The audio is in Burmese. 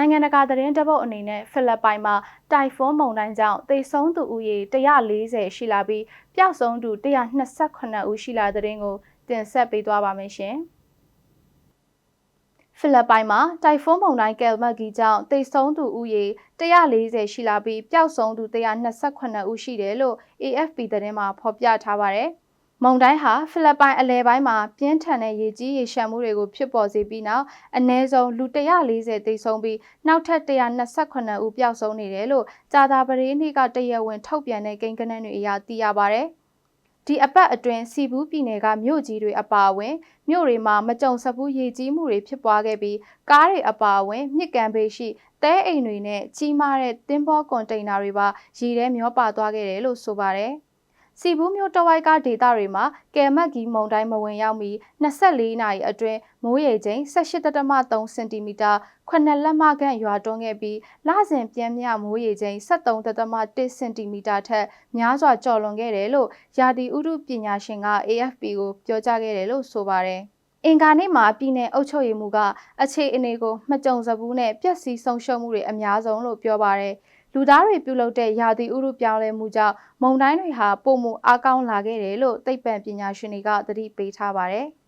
နိုင်ငံတကာသတင်းတပုတ်အနေနဲ့ဖိလစ်ပိုင်မှာတိုင်ဖွန်းမုန်တိုင်းကြောင့်သေဆုံးသူဦးရေ140ရှိလာပြီးပျောက်ဆုံးသူ128ဦးရှိလာတဲ့တဲ့ရင်ကိုတင်ဆက်ပေးသွားပါမယ်ရှင်။ဖိလစ်ပိုင်မှာတိုင်ဖွန်းမုန်တိုင်းကယ်မတ်ဂီကြောင့်သေဆုံးသူဦးရေ140ရှိလာပြီးပျောက်ဆုံးသူ128ဦးရှိတယ်လို့ AFP သတင်းမှာဖော်ပြထားပါတယ်။ မုန်တိုင်းဟာဖိလစ်ပိုင်အလဲပိုင်းမှာပြင်းထန်တဲ့ရေကြီးရေရှမ်းမှုတွေကိုဖြစ်ပေါ်စေပြီးနောက်အနည်းဆုံးလူ140သေဆုံးပြီးနောက်ထပ်128ဦးပျောက်ဆုံးနေတယ်လို့ကြာသာပတေးနေ့ကတရက်ဝင်ထုတ်ပြန်တဲ့ကိန်းဂဏန်းတွေအရသိရပါဗျ။ဒီအပတ်အတွင်းစီဘူးပြည်နယ်ကမြို့ကြီးတွေအပါအဝင်မြို့တွေမှာမကြုံစဘူးရေကြီးမှုတွေဖြစ်ပွားခဲ့ပြီးကားတွေအပါအဝင်မြစ်ကန်ဘေးရှိတဲအိမ်တွေနဲ့ကြီးမားတဲ့တင်းဘောကွန်တိန်နာတွေပါရေထဲမျောပါသွားခဲ့တယ်လို့ဆိုပါတယ်။ စီဘူးမြို့တဝိုက်ကဒေသတွေမှာကယ်မတ်ဂီမုန်တိုင်းမဝင်ရောက်မီ24နာရီအတွင်းမိုးရေချိန်18.3စင်တီမီတာ9လက်မခန့်ရွာသွန်းခဲ့ပြီးလစဉ်ပြင်းမြမိုးရေချိန်73.1စင်တီမီတာထက်များစွာကျော်လွန်ခဲ့တယ်လို့ယာတီဥတုပညာရှင်က AFP ကိုပြောကြားခဲ့တယ်လို့ဆိုပါတယ်။အင်ကာနေ့မှာပြည်내အုပ်ချုပ်ရေးမှူးကအခြေအနေကိုမကြုံစဘူးနဲ့ပျက်စီးဆုံးရှုံးမှုတွေအများဆုံးလို့ပြောပါတယ်။ လူသားတွေပြုလုပ်တဲ့ရာသီဥတုပြောင်းလဲမှုကြောင့်မုန်တိုင်းတွေဟာပုံမှုအားကောင်းလာခဲ့တယ်လို့သိပ္ပံပညာရှင်တွေကသတိပေးထားပါတယ်။